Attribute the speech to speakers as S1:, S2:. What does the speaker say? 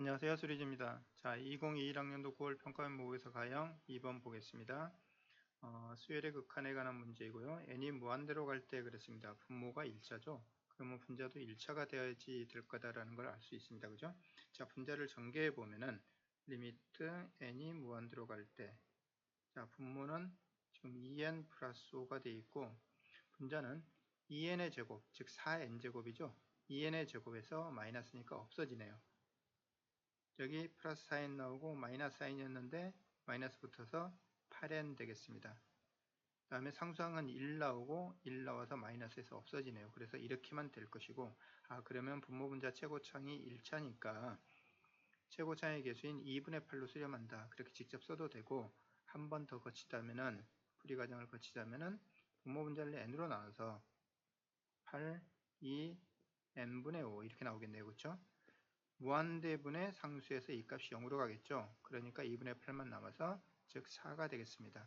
S1: 안녕하세요. 수리지입니다. 자, 2021학년도 9월 평가원 모의고사 가형 2번 보겠습니다. 어, 수열의 극한에 관한 문제이고요. n이 무한대로 갈 때 그랬습니다. 분모가 1차죠. 그러면 분자도 1차가 되어야지 될 거다라는 걸 알 수 있습니다. 그죠? 자, 분자를 전개해 보면은 리미트 n이 무한대로 갈 때, 자, 분모는 지금 2n 플러스 5가 되어 있고, 분자는 2n의 제곱, 즉 4n 제곱이죠. 2n의 제곱에서 마이너스니까 없어지네요. 여기 플러스 사인 나오고 마이너스 사인이었는데 마이너스 붙어서 8n 되겠습니다. 그 다음에 상수항은 1 나오고 1 나와서 마이너스에서 없어지네요. 그래서 이렇게만 될 것이고 아 그러면 분모분자 최고창이 1차니까 최고창의 개수인 2분의 8로 수렴한다. 그렇게 직접 써도 되고 한 번 더 거치자면은 풀이 과정을 거치자면은 분모분자를 n으로 나눠서 8, 2, n분의 5 이렇게 나오겠네요. 그렇죠? 무한대분의 상수에서 이 값이 0으로 가겠죠. 그러니까 2분의 8만 남아서 즉 4가 되겠습니다.